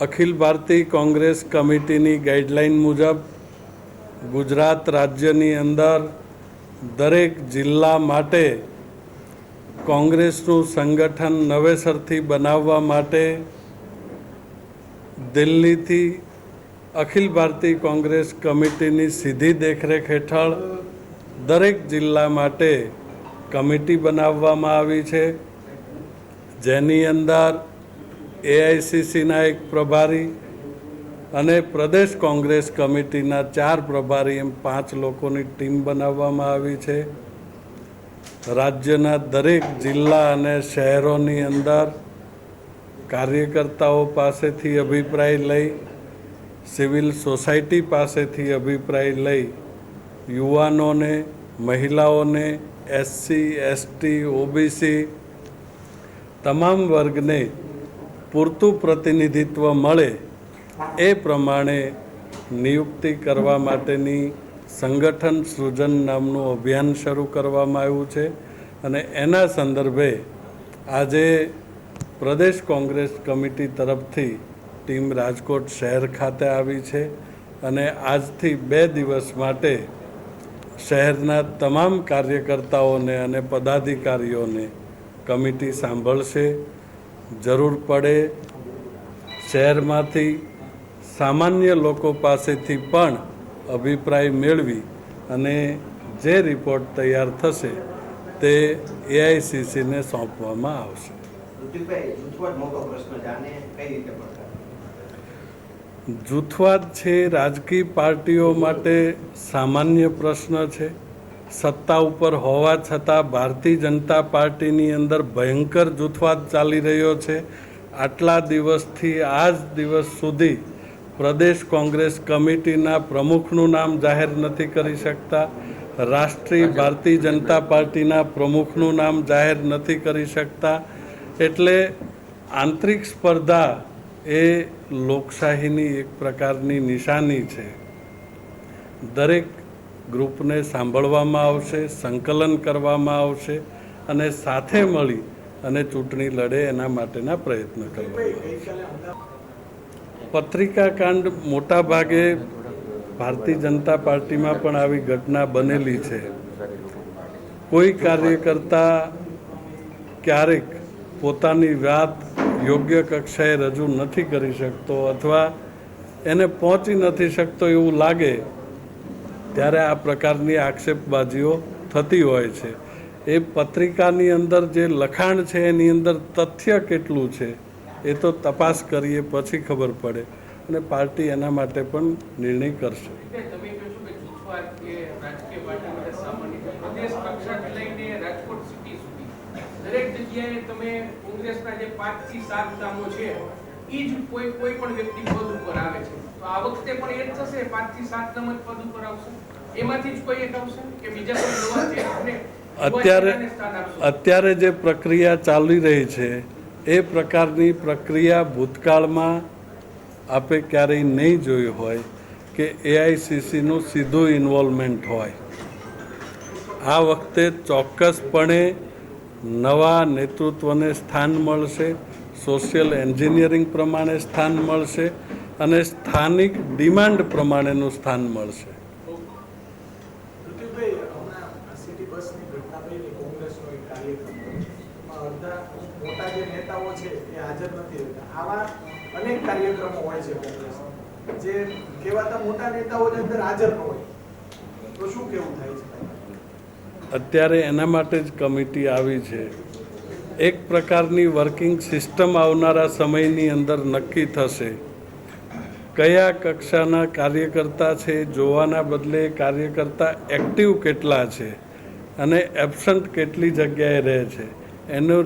અખિલ ભારતીય કોંગ્રેસ કમિટીની ગાઈડલાઈન મુજબ ગુજરાત રાજ્યની અંદર દરેક જિલ્લા માટે કોંગ્રેસનું સંગઠન નવેસરથી બનાવવા માટે દિલ્હીથી અખિલ ભારતીય કોંગ્રેસ કમિટીની સીધી દેખરેખ હેઠળ દરેક જિલ્લા માટે કમિટી બનાવવામાં આવી છે. જેની અંદર એઆઈસીસીના એક પ્રભારી અને પ્રદેશ કોંગ્રેસ કમિટીના ચાર પ્રભારી એમ પાંચ લોકોની ટીમ બનાવવામાં આવી છે. રાજ્યના દરેક જિલ્લા અને શહેરોની અંદર કાર્યકર્તાઓ પાસેથી અભિપ્રાય લઈ, સિવિલ સોસાયટી પાસેથી અભિપ્રાય લઈ, યુવાનોને, મહિલાઓને, એસસી, એસટી, ઓબીસી, તમામ વર્ગને પૂરતું પ્રતિનિધિત્વ મળે એ પ્રમાણે નિયુક્તિ કરવા માટેની સંગઠન સૃજન નામનું અભિયાન શરૂ કરવામાં આવ્યું છે અને એના સંદર્ભે આજે પ્રદેશ કોંગ્રેસ કમિટી તરફથી ટીમ રાજકોટ શહેર ખાતે આવી છે અને આજથી બે દિવસ માટે શહેરના તમામ કાર્યકર્તાઓને અને પદાધિકારીઓને કમિટી સાંભળશે. જરૂર પડે શહેરમાંથી સામાન્ય લોકો પાસેથી પણ અભિપ્રાય મેળવી અને જે રિપોર્ટ તૈયાર થશે તે એઆઈસીસીને સોંપવામાં આવશે. જૂથવાદ છે. રાજકીય પાર્ટીઓ માટે સામાન્ય પ્રશ્ન છે. સત્તા ઉપર હોવા છતાં ભારતીય જનતા પાર્ટીની અંદર ભયંકર જૂથવાદ ચાલી રહ્યો છે. આટલા દિવસથી આજ દિવસ સુધી પ્રદેશ કોંગ્રેસ કમિટીના પ્રમુખનું નામ જાહેર નથી કરી શકતા. રાષ્ટ્રીય ભારતીય જનતા પાર્ટીના પ્રમુખનું નામ જાહેર નથી કરી શકતા. એટલે આંતરિક સ્પર્ધા એ લોકશાહીની એક પ્રકારની નિશાની છે. દરેક ગ્રુપને સાંભળવામાં આવશે, સંકલન કરવામાં આવશે અને સાથે મળી અને ચૂંટણી લડે એના માટેના પ્રયત્ન કરવામાં આવશે પત્રિકા કાંડ મોટા ભાગે ભારતીય જનતા પાર્ટીમાં પણ આવી ઘટના બનેલી છે. કોઈ કાર્યકર્તા ક્યારેક પોતાની વાત યોગ્ય કક્ષાએ રજૂ નથી કરી શકતો અથવા એને પહોંચી નથી શકતો એવું લાગે ત્યારે આ પ્રકારની આક્ષેપબાજીઓ થતી હોય છે. એ પત્રિકાની અંદર જે લખાણ છે, એની અંદર તથ્ય કેટલું છે, એ તો તપાસ કરીએ પછી ખબર પડે અને પાર્ટી એના માટે પણ નિર્ણય કરશે. દરેક જગ્યાએ તમે કોંગ્રેસના જે પાંચથી સાત નામો છે એ જ કોઈ કોઈ પણ વ્યક્તિ પદ ઉપર આવે છે. તો આ વખતે પણ એ જ થશે પાંચથી સાત નંબર પદ ઉપર આવશે. એમાંથી જ કોઈ એક આવશે કે બીજા કોઈ નવા છે? અને અત્યારે અત્યારે જે પ્રક્રિયા ચાલી રહી છે એ પ્રકારની પ્રક્રિયા ભૂતકાળમાં આપે ક્યારેય નહીં જોઈ હોય કે એઆઈસીસીનું સીધું ઇન્વોલ્વમેન્ટ હોય. આ વખતે ચોક્કસપણે નવા નેતૃત્વને સ્થાન મળશે. સોશિયલ એન્જિનિયરિંગ પ્રમાણે સ્થાન મળશે અને સ્થાનિક ડિમાન્ડ પ્રમાણેનું સ્થાન મળશે. અનેક કાર્યક્રમો હોય છે જે કહેવાતા મોટા અંદર હાજર હોય. તો શું કેવું થાય છે? અત્યારે એના માટે જ કમિટી આવી છે. એક પ્રકારની વર્કિંગ સિસ્ટમ આવનારા સમયની અંદર નક્કી થશે. કયા કક્ષાના કાર્યકર્તા છે, જોવાના બદલે કાર્યકર્તા એક્ટિવ કેટલા છે અને એબસન્ટ કેટલી જગ્યાએ રહે છે, એનો